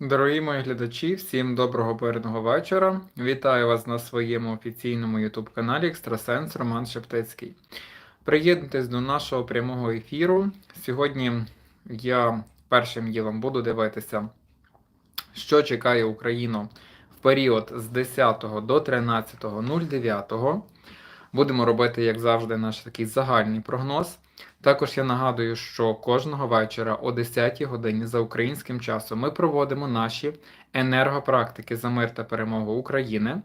Дорогі мої глядачі, всім доброго мирного вечора. Вітаю вас на своєму офіційному YouTube каналі Екстрасенс Роман Шептицький. Приєднуйтесь до нашого прямого ефіру. Сьогодні я першим ділом буду дивитися, що чекає Україну в період з 10 до 13.09. Будемо робити, як завжди, наш такий загальний прогноз. Також я нагадую, що кожного вечора о 10 годині за українським часом ми проводимо наші енергопрактики за мир та перемогу України.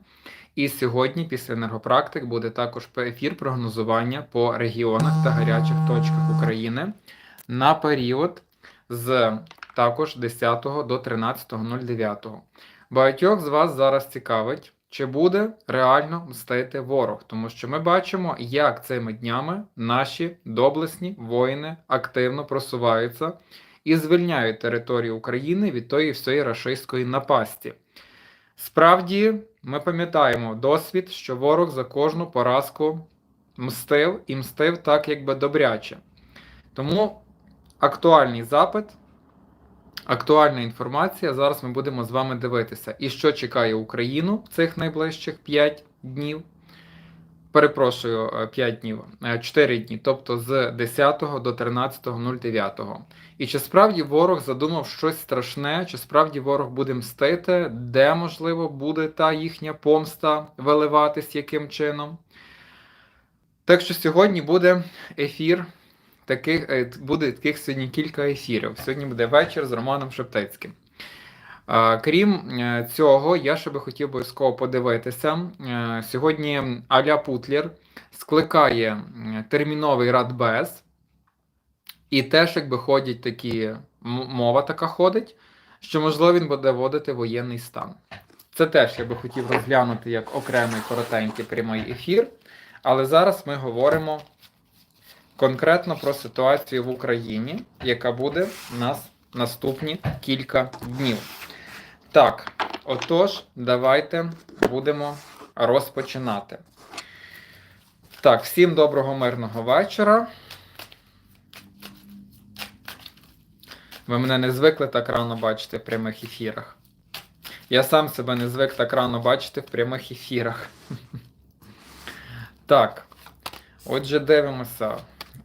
І сьогодні, після енергопрактик, буде також ефір прогнозування по регіонах та гарячих точках України на період з також 10 до 13.09. Багатьох з вас зараз цікавить, чи буде реально мстити ворог, тому що ми бачимо, як цими днями наші доблесні воїни активно просуваються і звільняють територію України від тої всієї рашистської напасті. Справді, ми пам'ятаємо досвід, що ворог за кожну поразку мстив і мстив так, якби добряче. Тому актуальний запит. Актуальна інформація. Зараз ми будемо з вами дивитися, і що чекає Україну в цих найближчих 5 днів. Перепрошую, 5 днів, 4 дні, тобто з 10 до 13.09. І чи справді ворог задумав щось страшне, чи справді ворог буде мстити, де, можливо, буде та їхня помста виливатись яким чином? Так що сьогодні буде ефір таких, е, буде таких сьогодні кілька ефірів. Сьогодні буде вечір з Романом Шептицьким. Крім е, цього, я ще би хотів обов'язково подивитися. Е, сьогодні Аля Путлер скликає терміновий радбез, і теж, якби ходять такі, мова така ходить, що, можливо, він буде вводити воєнний стан. Це теж я би хотів розглянути як окремий коротенький прямий ефір. Але зараз ми говоримо конкретно про ситуацію в Україні, яка буде у нас наступні кілька днів. Так, отож, давайте будемо розпочинати. Так, всім доброго мирного вечора. Ви мене не звикли так рано бачити в прямих ефірах. Я сам себе не звик так рано бачити в прямих ефірах. Так, отже, дивимося.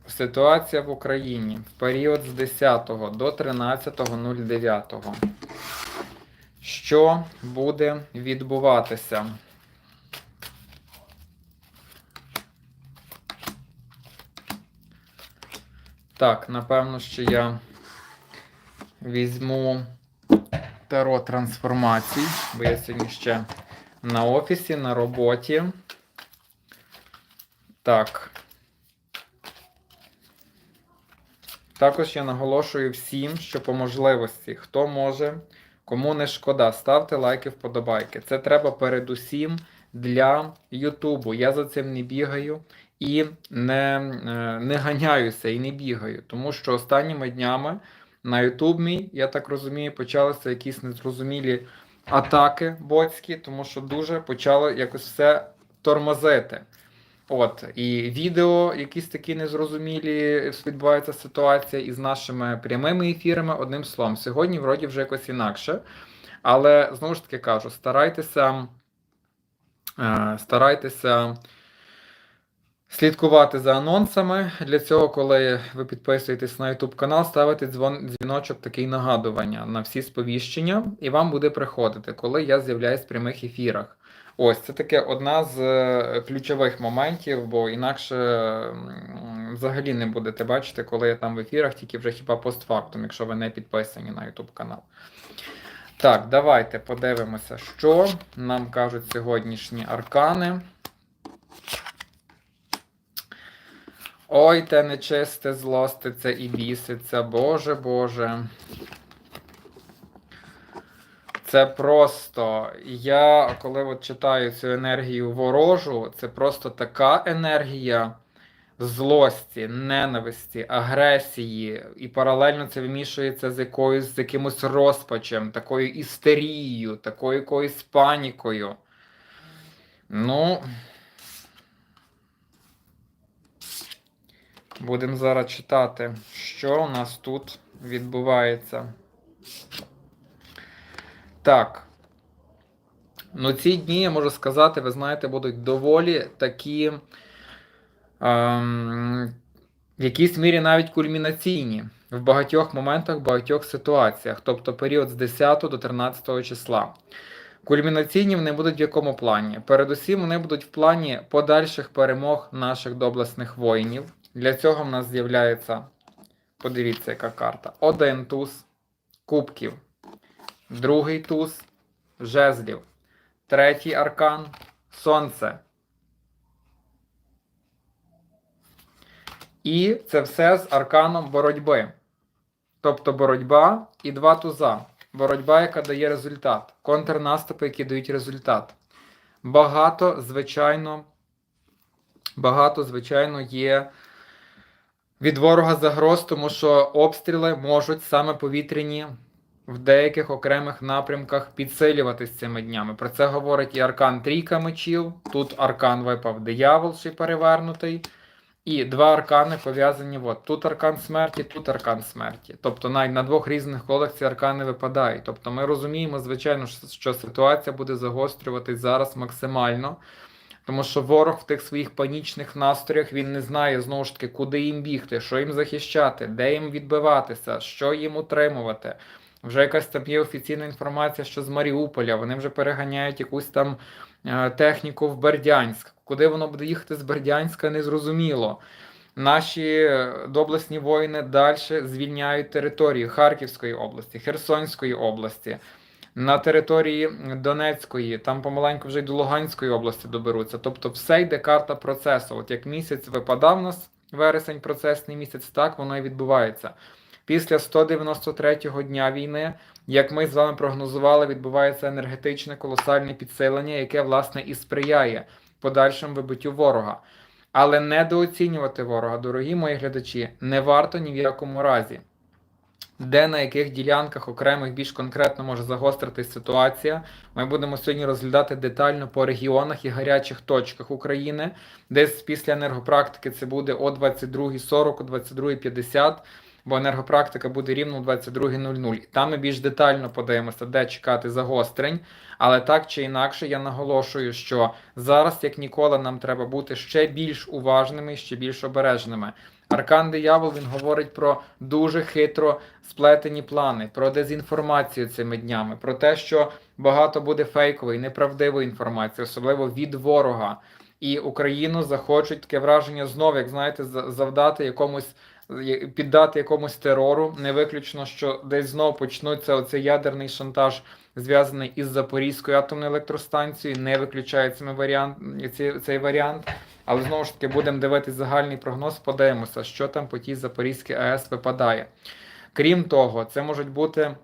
Ситуація в Україні в період з 10 до 13.09. Що буде відбуватися? Так, напевно, що я візьму таро трансформацій, бо я сьогодні ще на офісі, на роботі. Так. Також я наголошую всім, що по можливості, хто може, кому не шкода, ставте лайки, вподобайки. Це треба передусім для Ютубу. Я за цим не бігаю і не, е, не ганяюся і не бігаю. Тому що останніми днями на Ютуб мій, я так розумію, почалися якісь незрозумілі атаки боцькі, тому що дуже почало якось все тормозити. От, і відео, якісь такі незрозумілі, відбувається ситуація із нашими прямими ефірами, одним словом. Сьогодні, вроді, вже якось інакше. Але знову ж таки кажу, старайтеся, е, старайтеся слідкувати за анонсами. Для цього, коли ви підписуєтесь на YouTube канал, ставите дзвон, дзвіночок такий нагадування на всі сповіщення, і вам буде приходити, коли я з'являюсь в прямих ефірах. Ось це таке одна з е, ключових моментів, бо інакше взагалі не будете бачити, коли я там в ефірах, тільки вже хіба постфактум, якщо ви не підписані на YouTube канал. Так, давайте подивимося, що нам кажуть сьогоднішні аркани. Ой, те нечисте злоститься і біситься, Боже Боже. Це просто я коли от читаю цю енергію ворожу, це просто така енергія злості, ненависті, агресії, і паралельно це вимішується з якоюсь з якимось розпачем, такою істерією, такою якоюсь панікою. Ну. Будемо зараз читати, що у нас тут відбувається. Так. Ну, ці дні, я можу сказати, ви знаєте, будуть доволі такі. Ем, в якійсь мірі навіть кульмінаційні в багатьох моментах, в багатьох ситуаціях, тобто період з 10 до 13 числа. Кульмінаційні вони будуть в якому плані? Передусім, вони будуть в плані подальших перемог наших доблесних воїнів. Для цього в нас з'являється, подивіться, яка карта. Один кубків, другий туз жезлів, третій аркан сонце. І це все з арканом боротьби. Тобто боротьба і два туза. Боротьба, яка дає результат. Контрнаступи, які дають результат. Багато, звичайно, багато, звичайно, є від ворога загроз, тому що обстріли можуть саме повітряні в деяких окремих напрямках підсилюватись цими днями. Про це говорить і аркан трійка мечів. Тут аркан випав диявол, ще перевернутий. І два аркани пов'язані. От, тут аркан смерті, тут аркан смерті. Тобто навіть на двох різних колах ці аркани випадають. Тобто ми розуміємо, звичайно, що ситуація буде загострюватись зараз максимально. Тому що ворог в тих своїх панічних настроях він не знає знову ж таки, куди їм бігти, що їм захищати, де їм відбиватися, що їм утримувати. Вже якась там є офіційна інформація, що з Маріуполя вони вже переганяють якусь там е, техніку в Бердянськ. Куди воно буде їхати з Бердянська, незрозуміло. Наші доблесні воїни далі звільняють території Харківської області, Херсонської області, на території Донецької, там помаленьку вже й до Луганської області доберуться. Тобто, все йде карта процесу. От як місяць випадав у нас вересень, процесний місяць, так воно і відбувається. Після 193-го дня війни, як ми з вами прогнозували, відбувається енергетичне колосальне підсилення, яке власне і сприяє подальшому вибиттю ворога. Але недооцінювати ворога, дорогі мої глядачі, не варто ні в якому разі. Де на яких ділянках окремих більш конкретно може загостритись ситуація, ми будемо сьогодні розглядати детально по регіонах і гарячих точках України. Десь після енергопрактики це буде о 22.40, о 22.50 бо енергопрактика буде рівно о 22.00. Там ми більш детально подивимося, де чекати загострень. Але так чи інакше, я наголошую, що зараз, як ніколи, нам треба бути ще більш уважними, ще більш обережними. Аркан диявол він говорить про дуже хитро сплетені плани, про дезінформацію цими днями, про те, що багато буде фейкової, неправдивої інформації, особливо від ворога. І Україну захочуть таке враження знову, як знаєте, завдати якомусь піддати якомусь терору. Не виключно, що десь знову почнуться оцей ядерний шантаж, зв'язаний із Запорізькою атомною електростанцією. Не виключається варіант, цей, варіант. Але знову ж таки будемо дивитися загальний прогноз, подивимося, що там по тій Запорізькій АЕС випадає. Крім того, це можуть бути.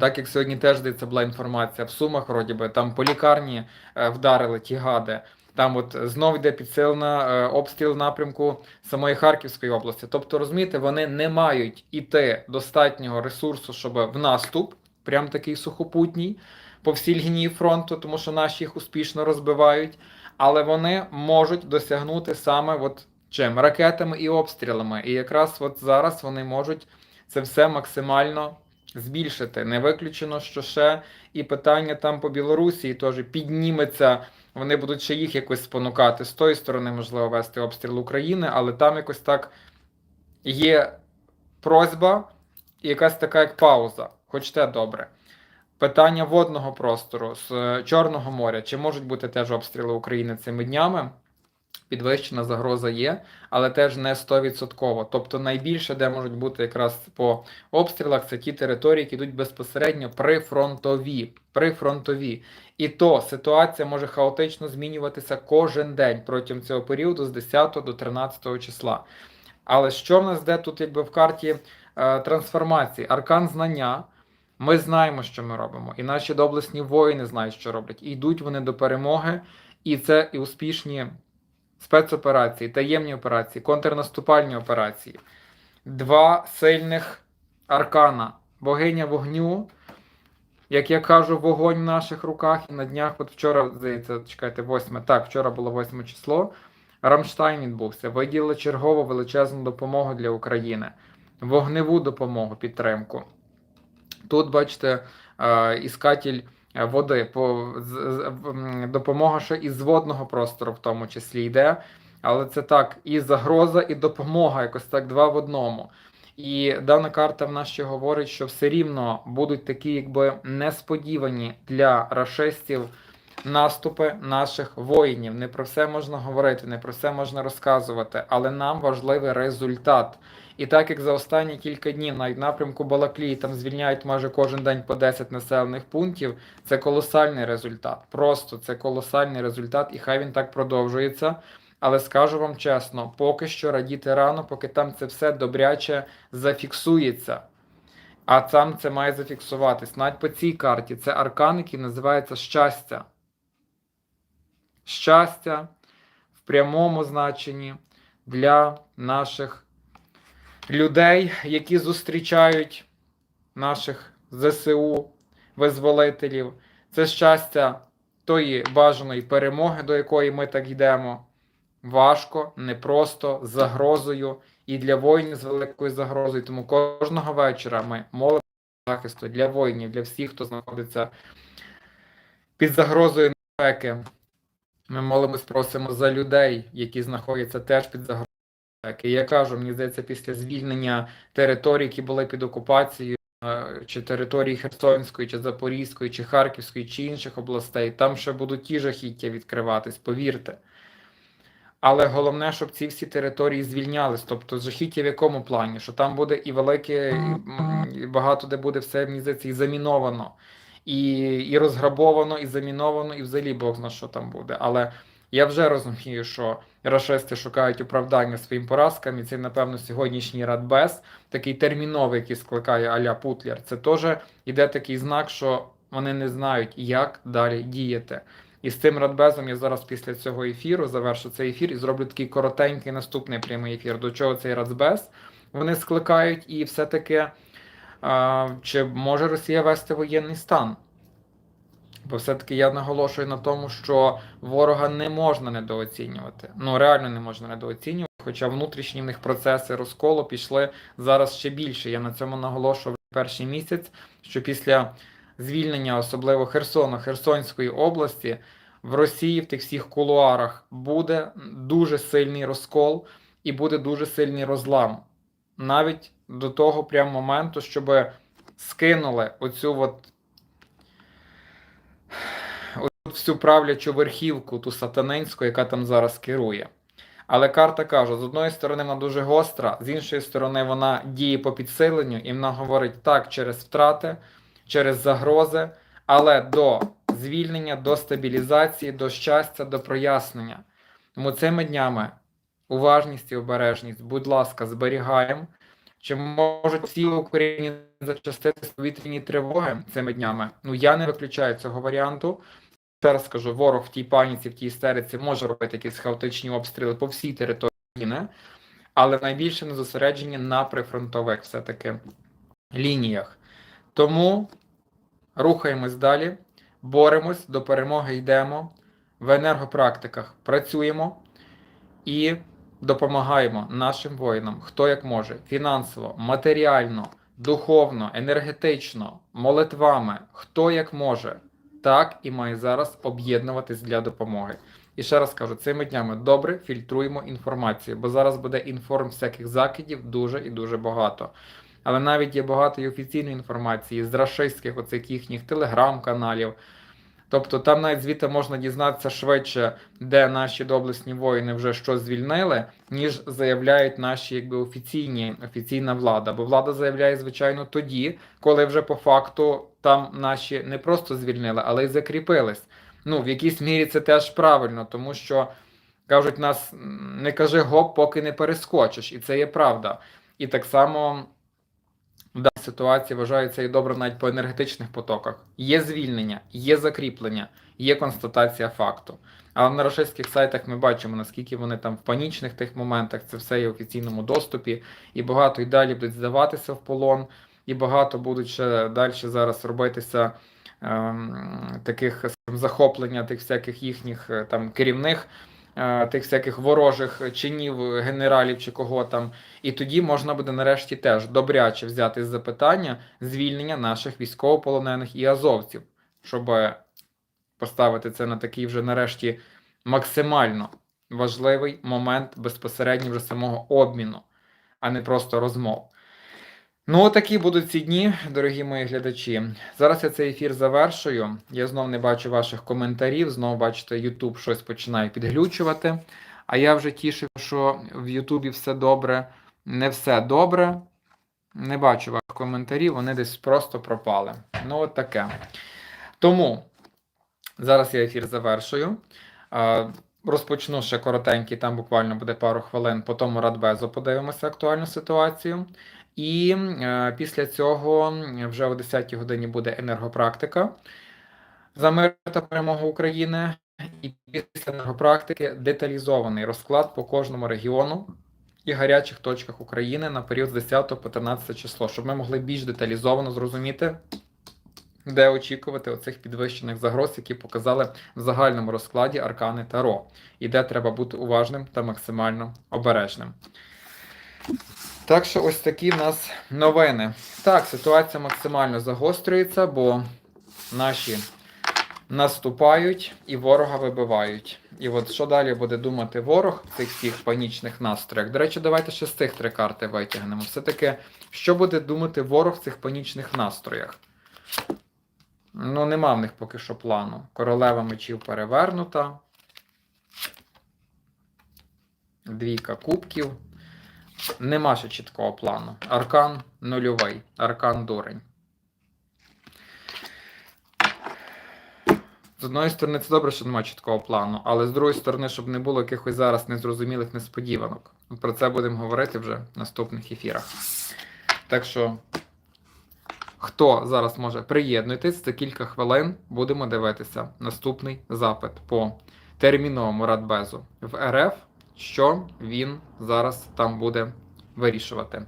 Так як сьогодні теж здається була інформація в Сумах, вроді би, там по лікарні е, вдарили ті гади. Там от знов йде підсилена е, обстріл напрямку самої Харківської області. Тобто, розумієте, вони не мають іти достатнього ресурсу, щоб в наступ, прям такий сухопутній, по всій лінії фронту, тому що наші їх успішно розбивають, але вони можуть досягнути саме от чим ракетами і обстрілами. І якраз от зараз вони можуть це все максимально. Збільшити не виключено, що ще і питання там по Білорусі теж підніметься вони будуть ще їх якось спонукати. З тої сторони, можливо, вести обстріл України, але там якось так є просьба і якась така як пауза. Хоч те добре. Питання водного простору з Чорного моря. Чи можуть бути теж обстріли України цими днями? Підвищена загроза є, але теж не 100%. Тобто найбільше, де можуть бути якраз по обстрілах, це ті території, які йдуть безпосередньо прифронтові. прифронтові. І то ситуація може хаотично змінюватися кожен день протягом цього періоду з 10 до 13 числа. Але що в нас де тут, якби в карті е, трансформації? Аркан знання. Ми знаємо, що ми робимо, і наші доблесні воїни знають, що роблять. І йдуть вони до перемоги, і це і успішні спецоперації, таємні операції, контрнаступальні операції. Два сильних аркана. Богиня вогню. Як я кажу, вогонь в наших руках. І на днях, от вчора, здається, чекайте, 8. Так, вчора було 8 число. Рамштайн відбувся. Виділили чергову величезну допомогу для України, вогневу допомогу, підтримку. Тут, бачите, е, іскатель води, по, допомога що із водного простору, в тому числі йде. Але це так, і загроза, і допомога, якось так два в одному. І дана карта в нас ще говорить, що все рівно будуть такі, якби несподівані для рашистів наступи наших воїнів. Не про все можна говорити, не про все можна розказувати, але нам важливий результат. І так як за останні кілька днів в напрямку Балаклії там звільняють майже кожен день по 10 населених пунктів, це колосальний результат. Просто це колосальний результат, і хай він так продовжується. Але скажу вам чесно, поки що радіти рано, поки там це все добряче зафіксується. А там це має зафіксуватись. Навіть по цій карті це аркан, який називається щастя. Щастя в прямому значенні для наших людей, які зустрічають наших ЗСУ, визволителів. Це щастя тої бажаної перемоги, до якої ми так йдемо. Важко, непросто, з загрозою і для воїнів з великою загрозою. Тому кожного вечора ми молимо захисту для воїнів, для всіх, хто знаходиться під загрозою небезпеки. Ми молимось, просимо за людей, які знаходяться теж під загрозою. І Я кажу, мені здається, після звільнення територій, які були під окупацією, е, чи території Херсонської, чи Запорізької, чи Харківської, чи інших областей, там ще будуть ті жахіття відкриватись, повірте. Але головне, щоб ці всі території звільнялись. Тобто жахіття в якому плані? Що там буде і велике, і багато де буде все, мені здається, і заміновано, і, і розграбовано, і заміновано, і взагалі Бог зна, що там буде. Але я вже розумію, що рашисти шукають оправдання своїм поразкам, і це, напевно, сьогоднішній радбез, такий терміновий, який скликає Аля Путлер. Це теж іде такий знак, що вони не знають, як далі діяти. І з цим радбезом я зараз після цього ефіру завершу цей ефір і зроблю такий коротенький наступний прямий ефір. До чого цей радбез вони скликають, і все-таки а, чи може Росія вести воєнний стан? Бо все-таки я наголошую на тому, що ворога не можна недооцінювати. Ну реально не можна недооцінювати, хоча внутрішні в них процеси розколу пішли зараз ще більше. Я на цьому наголошував перший місяць, що після звільнення, особливо Херсону, Херсонської області, в Росії в тих всіх кулуарах буде дуже сильний розкол і буде дуже сильний розлам. Навіть до того прям моменту, щоб скинули оцю от всю правлячу верхівку, ту сатанинську, яка там зараз керує. Але карта каже: з одної сторони, вона дуже гостра, з іншої сторони, вона діє по підсиленню, і вона говорить так через втрати, через загрози, але до звільнення, до стабілізації, до щастя, до прояснення. Тому цими днями уважність і обережність, будь ласка, зберігаємо. Чи можуть всі Україні зачастити повітряні тривоги цими днями? Ну я не виключаю цього варіанту. Ще скажу, ворог в тій паніці, в тій істериці може робити якісь хаотичні обстріли по всій території країни, але найбільше на зосередження на прифронтових все-таки лініях. Тому рухаємось далі, боремось, до перемоги йдемо, в енергопрактиках працюємо і допомагаємо нашим воїнам, хто як може, фінансово, матеріально, духовно, енергетично, молитвами, хто як може так і має зараз об'єднуватись для допомоги. І ще раз кажу, цими днями добре фільтруємо інформацію, бо зараз буде інформ всяких закидів дуже і дуже багато. Але навіть є багато і офіційної інформації з рашистських оцих їхніх телеграм-каналів. Тобто там навіть звідти можна дізнатися швидше, де наші доблесні воїни вже що звільнили, ніж заявляють наші якби офіційні офіційна влада. Бо влада заявляє, звичайно, тоді, коли вже по факту там наші не просто звільнили, але й закріпились. Ну, в якійсь мірі це теж правильно, тому що кажуть, нас не кажи гоп, поки не перескочиш, і це є правда. І так само. Ситуації вважається і добре навіть по енергетичних потоках. Є звільнення, є закріплення, є констатація факту. Але на рашистських сайтах ми бачимо, наскільки вони там в панічних тих моментах це все є в офіційному доступі, і багато і далі будуть здаватися в полон, і багато будуть ще далі зараз робитися ем, таких захоплення тих всяких їхніх е, там керівних тих всяких ворожих чинів, генералів чи кого там. І тоді можна буде нарешті теж добряче взяти за питання звільнення наших військовополонених і азовців, щоб поставити це на такий вже нарешті максимально важливий момент безпосередньо вже самого обміну, а не просто розмов. Ну, такі будуть ці дні, дорогі мої глядачі. Зараз я цей ефір завершую. Я знов не бачу ваших коментарів. Знову бачите, YouTube щось починає підглючувати. А я вже тішив, що в Ютубі все добре. Не все добре. Не бачу ваших коментарів, вони десь просто пропали. Ну, от таке. Тому зараз я ефір завершую. Розпочну ще коротенький, там буквально буде пару хвилин, по тому Радбезу подивимося актуальну ситуацію. І е, після цього вже о 10-й годині буде енергопрактика за мир та перемогу України. І після енергопрактики деталізований розклад по кожному регіону і гарячих точках України на період з 10 по 13 число, щоб ми могли більш деталізовано зрозуміти, де очікувати оцих підвищених загроз, які показали в загальному розкладі Аркани Таро, і де треба бути уважним та максимально обережним. Так що ось такі в нас новини. Так, ситуація максимально загострюється, бо наші наступають і ворога вибивають. І от що далі буде думати ворог в цих всіх панічних настроях? До речі, давайте ще з цих три карти витягнемо. Все-таки, що буде думати ворог в цих панічних настроях? Ну, нема в них поки що плану. Королева мечів перевернута. Двійка кубків. Нема ще чіткого плану. Аркан нульовий. Аркан дурень. З одної сторони, це добре, що немає чіткого плану, але з другої сторони, щоб не було якихось зараз незрозумілих несподіванок. Про це будемо говорити вже в наступних ефірах. Так що, хто зараз може приєднуйтесь, за кілька хвилин будемо дивитися наступний запит по терміновому радбезу в РФ, що він зараз там буде вирішувати.